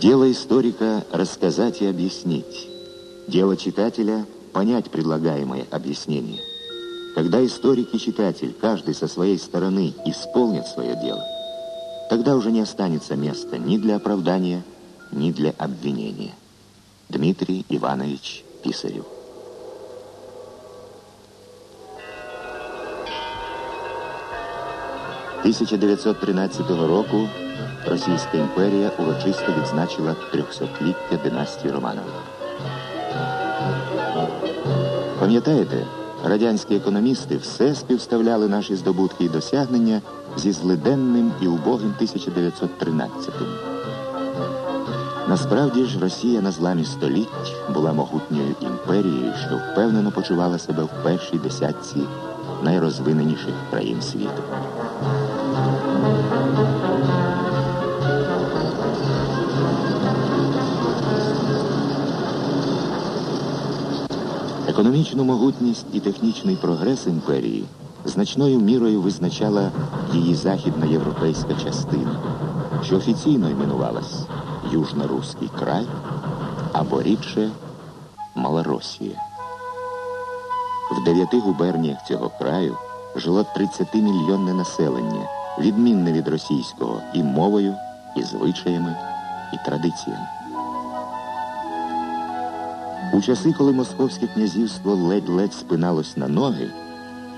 Дело историка – рассказать и объяснить. Дело читателя – понять предлагаемое объяснение. Когда историк и читатель, каждый со своей стороны, исполнят свое дело, тогда уже не останется места ни для оправдания, ни для обвинения. Дмитрий Иванович Писарев 1913 року Російська імперія урочисто відзначила 300-ліття династії Романових. Пам'ятаєте, радянські економісти все співставляли наші здобутки і досягнення зі злиденним і убогим 1913-м. Насправді ж Росія на зламі століть була могутньою імперією, що впевнено почувала себе в першій десятці найрозвиненіших країн світу. Економічну могутність і технічний прогрес імперії значною мірою визначала її західноєвропейська частина, що офіційно іменувалась Южно-Руський край або рідше Малоросія. В дев'яти губерніях цього краю жило 30-мільйонне населення, відмінне від російського і мовою, і звичаями, і традиціями. У часи, коли Московське князівство ледь-ледь спиналось на ноги,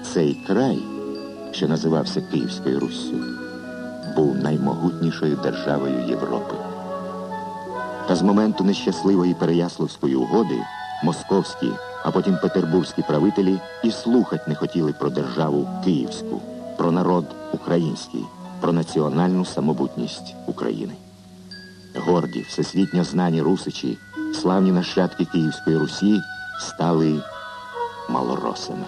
цей край, що називався Київською Руссю, був наймогутнішою державою Європи. Та з моменту нещасливої Переяславської угоди московські, а потім петербурзькі правителі і слухать не хотіли про державу Київську, про народ український, про національну самобутність України. Горді, всесвітньо знані русичі славні нащадки Київської Русі стали малоросами.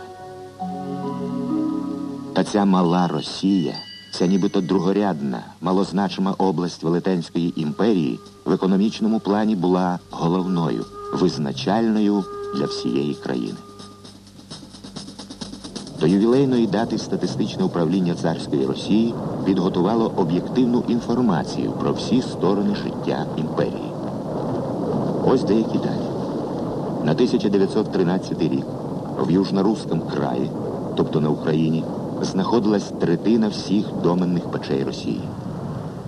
Та ця мала Росія, ця нібито другорядна, малозначима область Велетенської імперії в економічному плані була головною, визначальною для всієї країни. До ювілейної дати статистичне управління царської Росії підготувало об'єктивну інформацію про всі сторони життя імперії. Ось деякі дані. На 1913 рік в Южно-Руському краї, тобто на Україні, знаходилась третина всіх доменних печей Росії.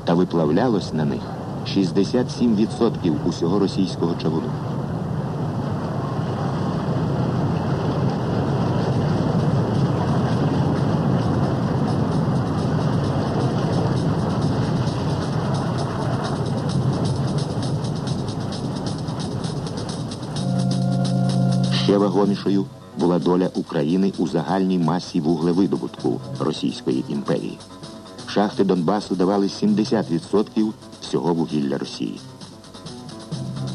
Та виплавлялось на них 67% усього російського чавуну. Ще вагомішою була доля України у загальній масі вуглевидобутку Російської імперії. Шахти Донбасу давали 70% всього вугілля Росії.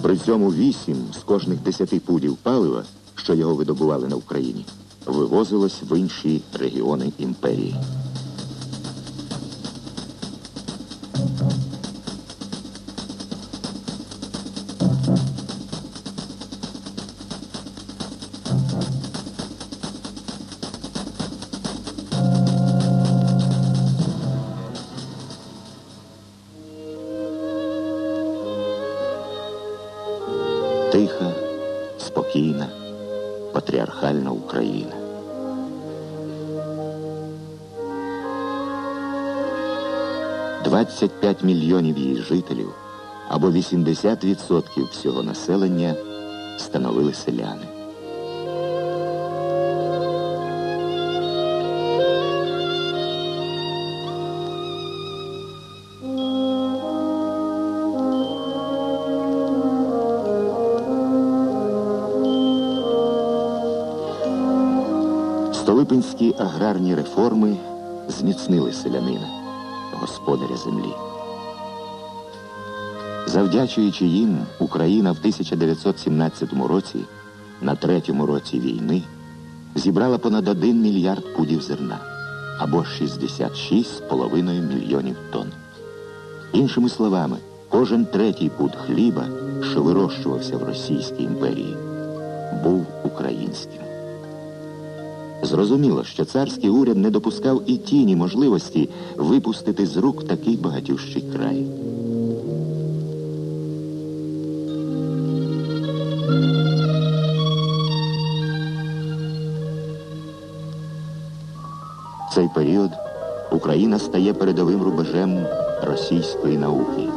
При цьому 8 з кожних 10 пудів палива, що його видобували на Україні, вивозилось в інші регіони імперії. Тиха, спокійна, патріархальна Україна. Двадцять п'ять мільйонів її жителів або 80% всього населення становили селяни. Столипинські аграрні реформи зміцнили селянина, господаря землі. Завдячуючи їм, Україна в 1917 році, на третьому році війни, зібрала понад 1 мільярд пудів зерна або 66,5 мільйонів тонн. Іншими словами, кожен третій пуд хліба, що вирощувався в Російській імперії, був українським. Зрозуміло, що царський уряд не допускав і тіні можливості випустити з рук такий багатющий край. В цей період Україна стає передовим рубежем російської науки.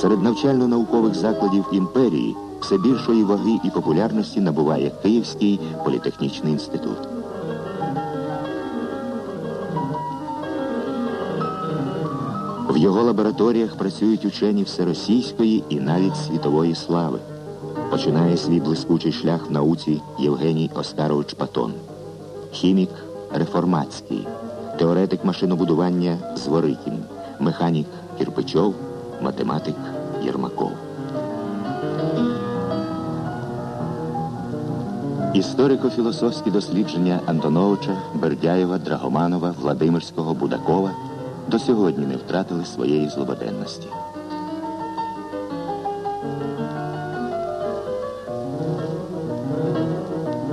Серед навчально-наукових закладів імперії все більшої ваги і популярності набуває Київський політехнічний інститут. В його лабораторіях працюють учені всеросійської і навіть світової слави. Починає свій блискучий шлях в науці Євгеній Оскарович Патон, хімік Реформатський, теоретик машинобудування Зворикін, механік Кірпичов, математик Єрмаков. Історико-філософські дослідження Антоновича, Бердяєва, Драгоманова, Владимирського, Будакова до сьогодні не втратили своєї злободенності.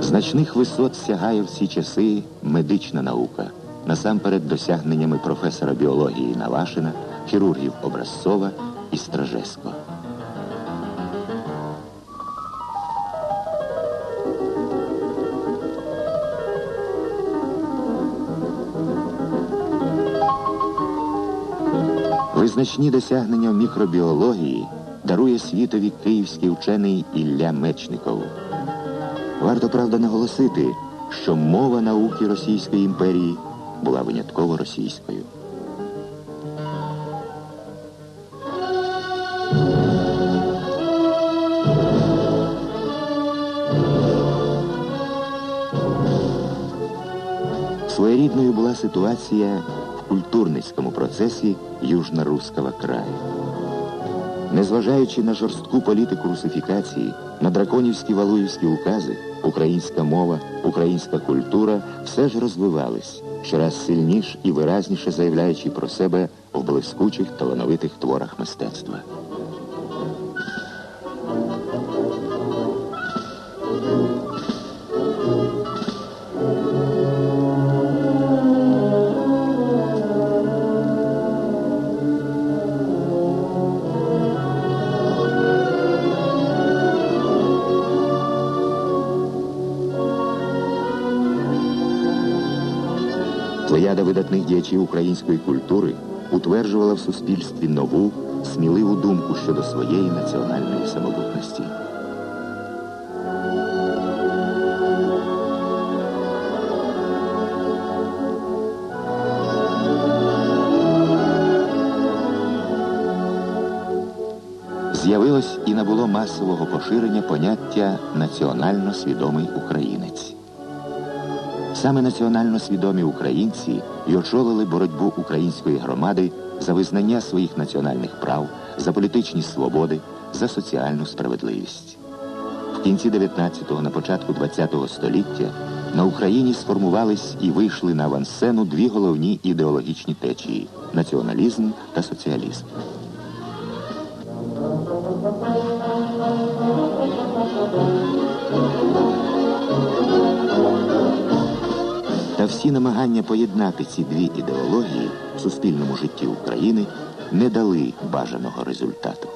Значних висот сягає в ці часи медична наука, насамперед досягненнями професора біології Навашина, хірургів Образцова і Стражеського. Визначні досягнення в мікробіології дарує світові київський учений Ілля Мечников. Варто, правда, наголосити, що мова науки Російської імперії була винятково російською. Своєрідною була ситуація культурницькому процесі Южно-Руського краю. Незважаючи на жорстку політику русифікації, на драконівські валуївські укази, українська мова, українська культура все ж розвивались, щораз сильніш і виразніше заявляючи про себе в блискучих талановитих творах мистецтва. Плеяда видатних діячів української культури утверджувала в суспільстві нову, сміливу думку щодо своєї національної самобутності. З'явилось і набуло масового поширення поняття національно свідомий українець. Саме національно свідомі українці й очолили боротьбу української громади за визнання своїх національних прав, за політичні свободи, за соціальну справедливість. В кінці 19-го, на початку 20-го століття на Україні сформувались і вийшли на авансцену дві головні ідеологічні течії націоналізм та соціалізм. Та всі намагання поєднати ці дві ідеології в суспільному житті України не дали бажаного результату.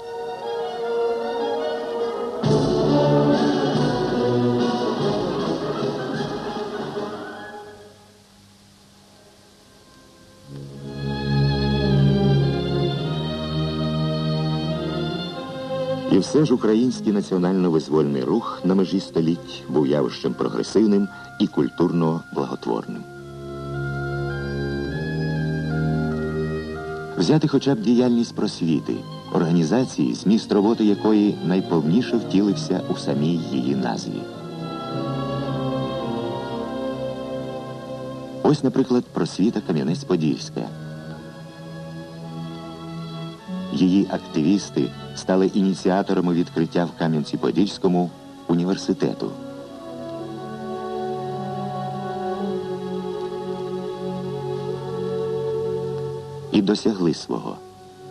І все ж український національно-визвольний рух на межі століть був явищем прогресивним і культурно благотворним. Взяти хоча б діяльність просвіти, організації, зміст роботи якої найповніше втілився у самій її назві. Ось, наприклад, просвіта Кам'янець-Подільська. Її активісти стали ініціаторами відкриття в Кам'янці-Подільському університету. І досягли свого.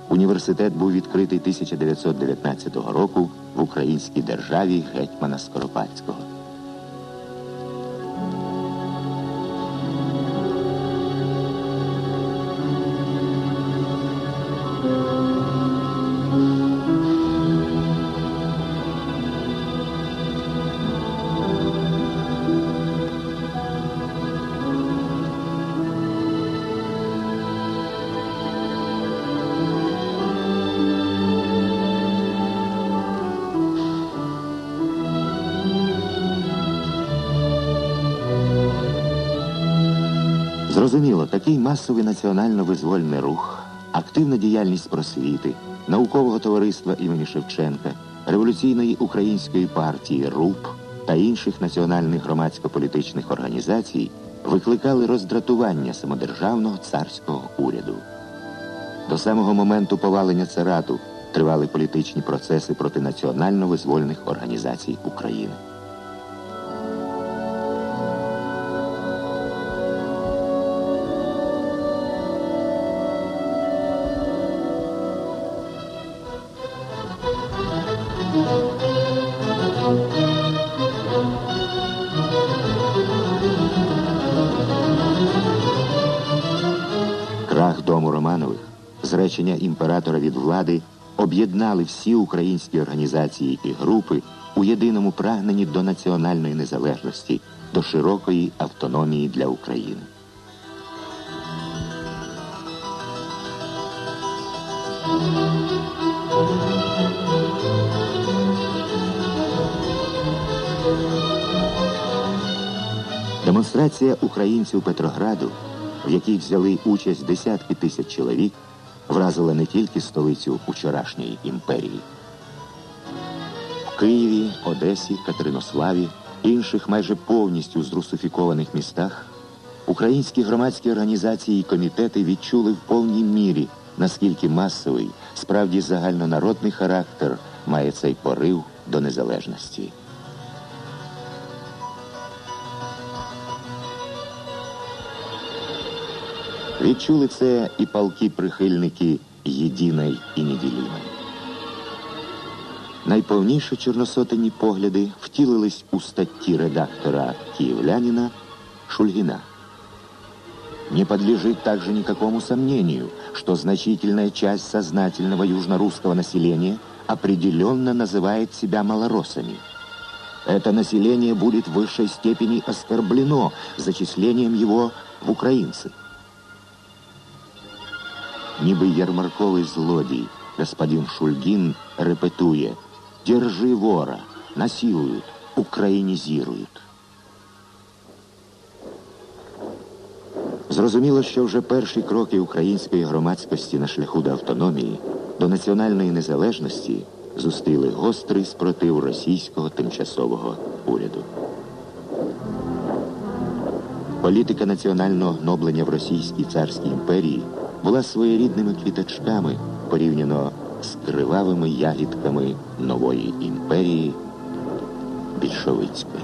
Університет був відкритий 1919 року в українській державі гетьмана Скоропадського. Зрозуміло, такий масовий національно-визвольний рух, активна діяльність просвіти, наукового товариства імені Шевченка, революційної української партії РУП та інших національних громадсько-політичних організацій викликали роздратування самодержавного царського уряду. До самого моменту повалення царату тривали політичні процеси проти національно-визвольних організацій України. Крах дому Романових, зречення імператора від влади об'єднали всі українські організації і групи у єдиному прагненні до національної незалежності, до широкої автономії для України. Демонстрація українців Петрограду, в якій взяли участь десятки тисяч чоловік, вразила не тільки столицю вчорашньої імперії. В Києві, Одесі, Катеринославі, інших майже повністю зрусифікованих містах українські громадські організації і комітети відчули в повній мірі, наскільки масовий, справді загальнонародний характер має цей порив до незалежності. Відчули це і палки прихильники єдиної і неділімої. Найповніші чорносотенні погляди втілились у статті редактора киевлянина Шульгина. Не подлежит также никакому сомнению, что значительная часть сознательного южнорусского населения определенно называет себя малоросами. Это население будет в высшей степени оскорблено зачислением его в украинцы. Ніби ярмарковий злодій, господин Шульгін репетує «Держи вора, насилуют, українізірують». Зрозуміло, що вже перші кроки української громадськості на шляху до автономії, до національної незалежності зустріли гострий спротив російського тимчасового уряду. Політика національного гноблення в Російській царській імперії була своєрідними квіточками порівняно з кривавими ягідками нової імперії більшовицької.